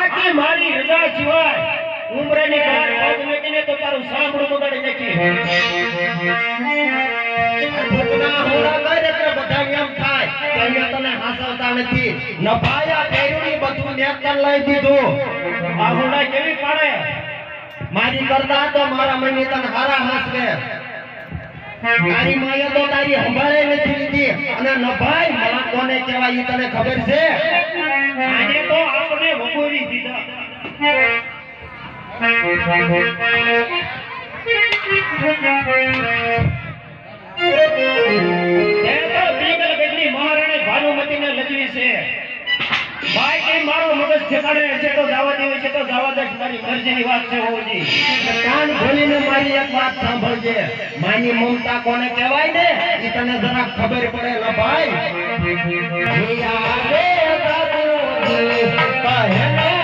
આખી મારી રજા સિવાય ઉમરાની બહાર પગ મૂકીને તો તારું સાંભળું બગાડી નાખી ભૂતના હોડા કર એટલે બધાને એમ થાય કે તને હાંસવતા નથી. નભાયા કર્યું બધું નેતર લઈ દીધું. આ હુંડા કેવી પાડે? મારી કરતા તો મારા મમ્મી તને હારા હાસવે. તારી માયા તો તારી સંભાળે નથી લીધી. અને નભાઈ મારા કોને કહેવાય તને ખબર છે? આજે તો તે તો પીગલ ગઢની મહારાણી ભાનુમતીને લજવી છે. ભાઈ કે મારો મગજ ઠેકાણે છે તો જવા દેવું છે તો જવા દે મારી મરજીની વાત છે હોજી. કાન ખોલીને મારી એક વાત સાંભળજે. માની મમતા કોને કહેવાય ને? ઈ તને જરા ખબર પડે ભાઈ? દાદુજી કહે